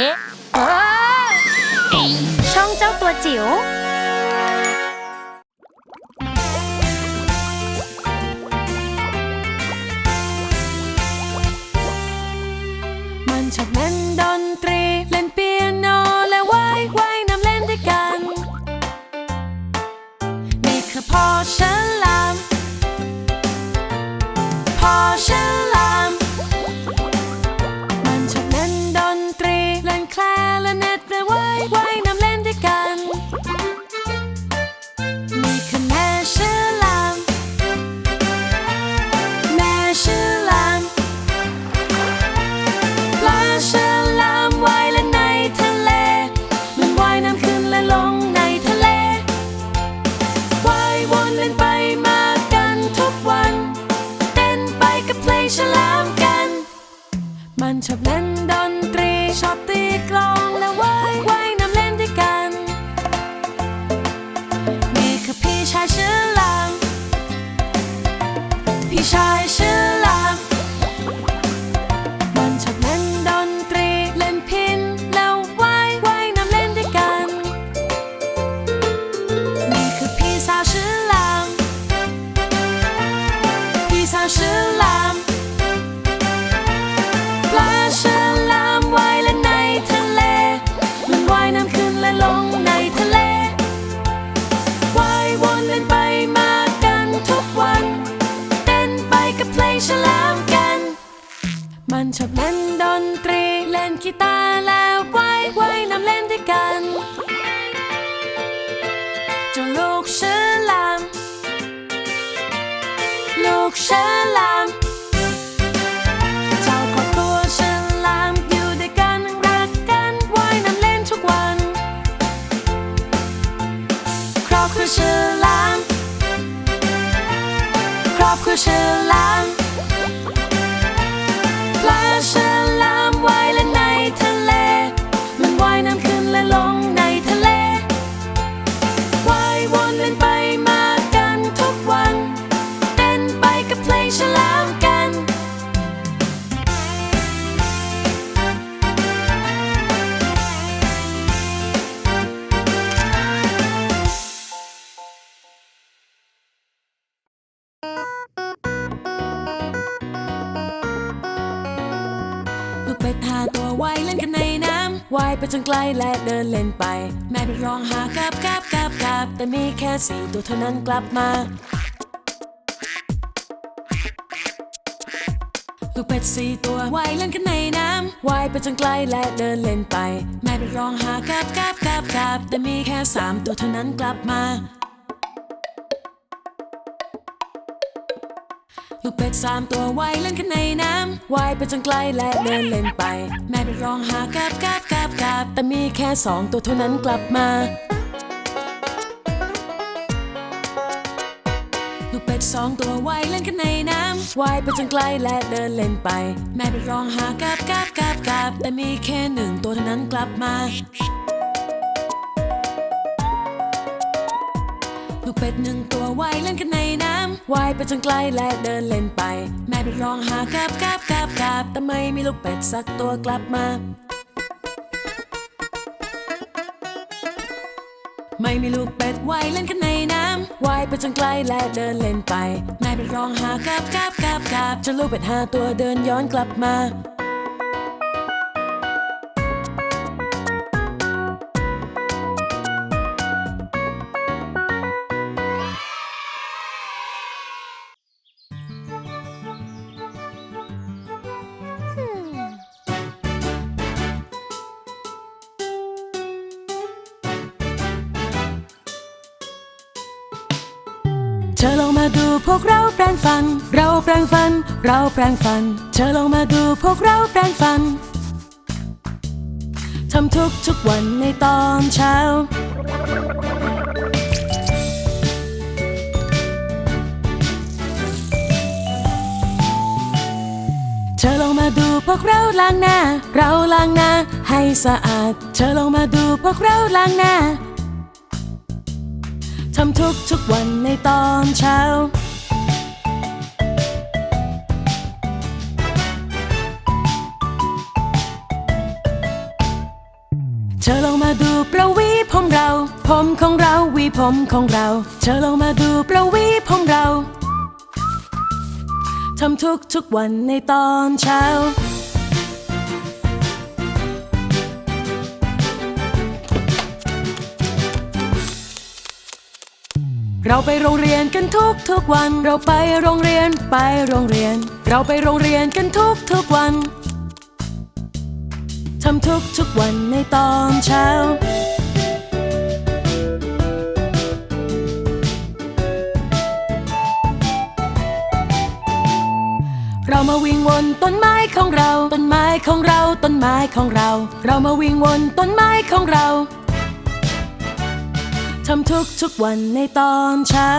เอ๊ะช่องเจ้าตัวจิ๋ว มันชอบเล่น มันชอบเล่นดนตรี ชอบตีกลองและว่ายว่ายน้ำเล่นด้วยกัน นี่คือพี่ชายชื่อลางพี่ชายชื่อ เล่นกีตาแล้วว่ายว่ายน้ำเล่นด้วยกันเจ้าลูกฉลาม ลูกฉลามเจ้าครอบครัวฉลามอยู่ด้วยกันรักกันว่ายน้ำเล่นทุกวันครอบครัวฉลามครอบครัวฉลาม ว่ายไปจนไกลและเดินเล่นไป แม่ไปร้องหากับกับกับกับแต่มีแค่สี่ตัวเท่านั้นกลับมา ลูกเป็ดสี่ตัวว่ายเล่นกันในน้ำว่ายไปจนไกลและเดินเล่นไป แม่ไปร้องหากับกับกับกับแต่มีแค่สามตัวเท่านั้นกลับมา ลูกเป็ดสามตัวว่ายเล่นกันในน้ำว่ายไปจนไกลและเดินเล่นไป แม่ไปร้องหากับกับกับกับแต่มีแค่สองตัวเท่านั้นกลับมาลูกเป็ดสองตัวว่ายเล่นกันในน้ำว่ายไปจนไกลและเดินเล่นไป แม่ไปร้องหากับกับกับกับแต่มีแค่หนึ่งตัวเท่านั้นกลับมา เป็ดหนึ่งตัวว่ายเล่นกันในน้ำว่ายไปจนไกลและเดินเล่นไป แม่ไปร้องหากับกับกับกับแต่ไม่มีลูกเป็ดสักตัวกลับมาไม่มีลูกเป็ดว่ายเล่นกันในน้ำว่ายไปจนไกลและเดินเล่นไปแม่ไปร้องหากับกับกับกับจนลูกเป็ดห้าตัวเดินย้อนกลับมา พวกเราแปรงฟัน เราแปรงฟัน เราแปรงฟัน เธอลองมาดูพวกเราแปรงฟัน ทำทุกทุกวันในตอนเช้า เธอลองมาดูพวกเราล้างหน้า เราล้างหน้าให้สะอาด เธอลองมาดูพวกเราล้างหน้าทำทุกทุกวันในตอนเช้า ธอลองมาดูประวีผมเรา ผมของเราวีผมของเรา เธอลองมาดูประวีผมเราทำทุกทุกวันในตอนเช้า เราไปโรงเรียนกันทุกทุกวัน เราไปโรงเรียนไปโรงเรียน เราไปโรงเรียนกันทุกทุกวันำทุกทุกวันในตอนเช้า เรามาวิ่งวนต้นไม้ของเรา ต้นไม้ของเรา ต้นไม้ของเรา เรามาวิ่งวนต้นไม้ของเรา ทำทุกทุกวันในตอนเช้า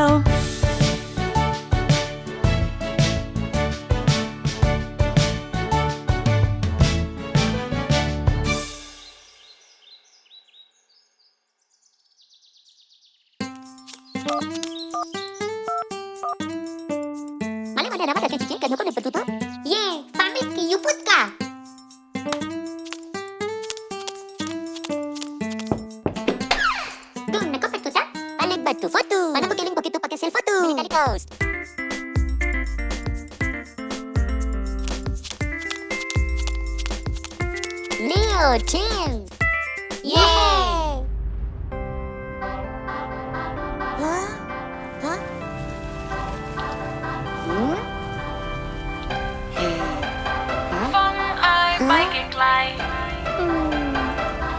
मला माझ्या नावात असायची कधी पण होतं ये pamit Leo Tim. ไปไกลๆ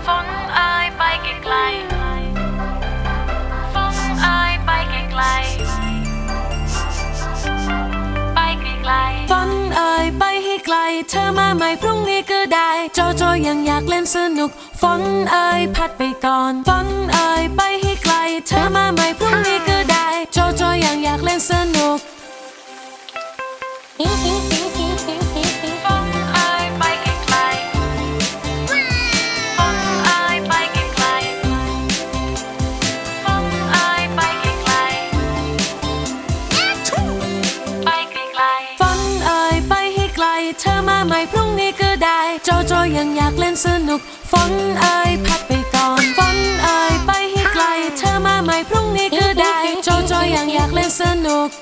ฝนเอ่ยไปไกลๆฝนเอ่ยไปไกลๆไปไกลๆฝนเอ่ยไปให้ไกล เธอมาใหม่พรุ่งนี้ก็ได้ โจโจยังอยากเล่นสนุก ฝนเอ่ยพัดไปก่อนฝน สนุกฝนเอ่ยพัดไปก่อนฝนเอ่ยไปให้ไกล เธอมาใหม่พรุ่งนี้ก็ได้โจโจยังอยากเล่นสนุกลูก